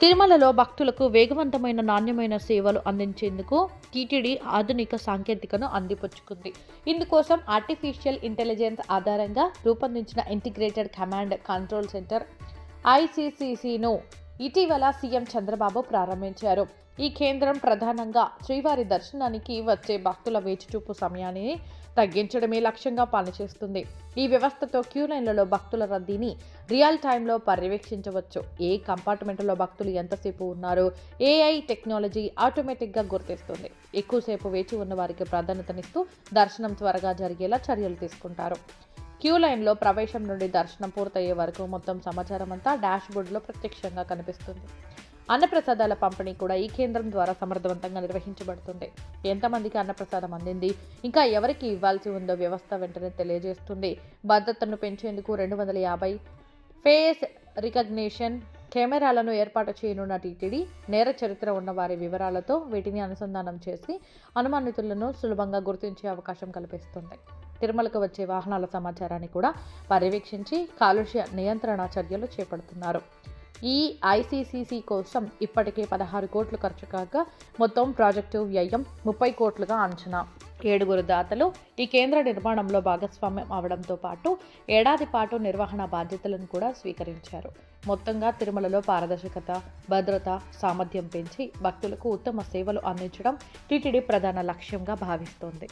తిరుమలలో భక్తులకు వేగవంతమైన నాణ్యమైన సేవలు అందించేందుకు టీటీడీ ఆధునిక సాంకేతికను అందిపుచ్చుకుంది. ఇందుకోసం ఆర్టిఫిషియల్ ఇంటెలిజెన్స్ ఆధారంగా రూపొందించిన ఇంటిగ్రేటెడ్ కమాండ్ కంట్రోల్ సెంటర్ ఐసీసీసీను ఇటీవల సీఎం చంద్రబాబు ప్రారంభించారు. ఈ కేంద్రం ప్రధానంగా శ్రీవారి దర్శనానికి వచ్చే భక్తుల వేచిచూపు సమయాన్ని తగ్గించడమే లక్ష్యంగా పనిచేస్తుంది. ఈ వ్యవస్థతో క్యూ లైన్లలో భక్తుల రద్దీని రియల్ టైంలో పర్యవేక్షించవచ్చు. ఏ కంపార్ట్మెంట్లో భక్తులు ఎంతసేపు ఉన్నారు? ఏఐ టెక్నాలజీ ఆటోమేటిక్గా గుర్తిస్తుంది. ఎక్కువసేపు వేచి ఉన్న వారికి ప్రాధాన్యతనిస్తూ దర్శనం త్వరగా జరిగేలా చర్యలు తీసుకుంటారు. క్యూ లైన్లో ప్రవేశం నుండి దర్శనం పూర్తయ్యే వరకు మొత్తం సమాచారం అంతా డాష్బోర్డ్లో ప్రత్యక్షంగా కనిపిస్తుంది. అన్నప్రసాదాల పంపిణీ కూడా ఈ కేంద్రం ద్వారా సమర్థవంతంగా నిర్వహించబడుతుంది. ఎంతమందికి అన్నప్రసాదం అందింది? ఇంకా ఎవరికి ఇవ్వాల్సి ఉందో వ్యవస్థ వెంటనే తెలియజేస్తుంది. భద్రతను పెంచేందుకు రెండు వందల యాభై ఫేస్ రికగ్నిషన్ కెమెరాలను ఏర్పాటు చేయనున్న టీటీడీ నేర చరిత్ర ఉన్న వారి వివరాలతో వీటిని అనుసంధానం చేసి అనుమానితులను సులభంగా గుర్తించే అవకాశం కల్పిస్తుంది. తిరుమలకు వచ్చే వాహనాల సమాచారాన్ని కూడా పర్యవేక్షించి కాలుష్య నియంత్రణ చర్యలు చేపడుతున్నారు. ఈ ఐసీసీసీ కోసం ఇప్పటికే పదహారు కోట్లు ఖర్చు కాగా మొత్తం ప్రాజెక్టు వ్యయం ముప్పై కోట్లుగా అంచనా. ఏడుగురు దాతలు ఈ కేంద్ర నిర్మాణంలో భాగస్వామ్యం అవడంతో పాటు ఏడాది పాటు నిర్వహణ బాధ్యతలను కూడా స్వీకరించారు. మొత్తంగా తిరుమలలో పారదర్శకత భద్రత సామర్థ్యం పెంచి భక్తులకు ఉత్తమ సేవలు అందించడం టీటీడీ ప్రధాన లక్ష్యంగా భావిస్తోంది.